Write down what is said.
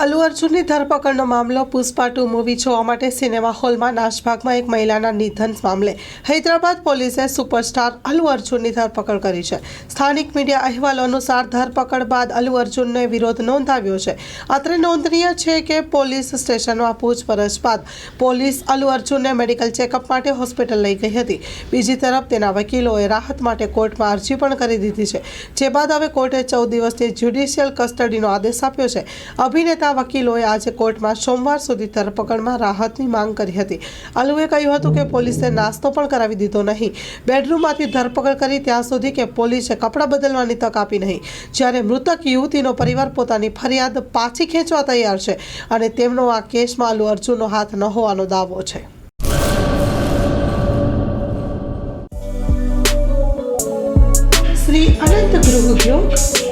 અલ્લુ અર્જુનની ધરપકડનો મામલો Pushpa two movie જોવા માટે સિનેમા હોલમાં નાશભાગમાં એક મહિલાના નિધન મામલે. હૈદરાબાદ પોલીસે સુપરસ્ટાર અલ્લુ અર્જુનની ધરપકડ કરી છે. સ્થાનિક મીડિયા અહેવાલો અનુસાર ધરપકડ બાદ અલ્લુ અર્જુનને વિરોધ નોંધાવ્યો છે. અત્રે નોંધનીય છે કે પોલીસ સ્ટેશનમાં પૂછપરછ બાદ પોલીસ અલ્લુ અર્જુનને મેડિકલ ચેકઅપ માટે હોસ્પિટલ લઈ ગઈ હતી. બીજી તરફ તેના વકીલોએ રાહત માટે કોર્ટમાં અરજી પણ કરી દીધી છે. જે બાદ હવે કોર્ટે ચૌદ દિવસની જ્યુડિશિયલ કસ્ટડીનો આદેશ આપ્યો છે. અભિનેતા વકીલોએ આજે કોર્ટમાં સોમવાર સુધી ધરપકડમાં રાહતની માંગ કરી હતી. અલુએ કહ્યું હતું કે પોલીસે નાસ્તો પણ કરાવી દીધો નહીં. બેડરૂમમાંથી ધરપકડ કરી ત્યાં સુધી કે પોલીસે કપડાં બદલવાની તક આપી નહીં. જ્યારે મૃતક યુવતીનો પરિવાર પોતાની ફરિયાદ પાછી ખેંચવા તૈયાર છે અને તેમનો આ કેસમાં અલુ અર્જુનનો હાથ ન હોવાનો દાવો છે. શ્રી અનંત ગૃહ ઉદ્યોગ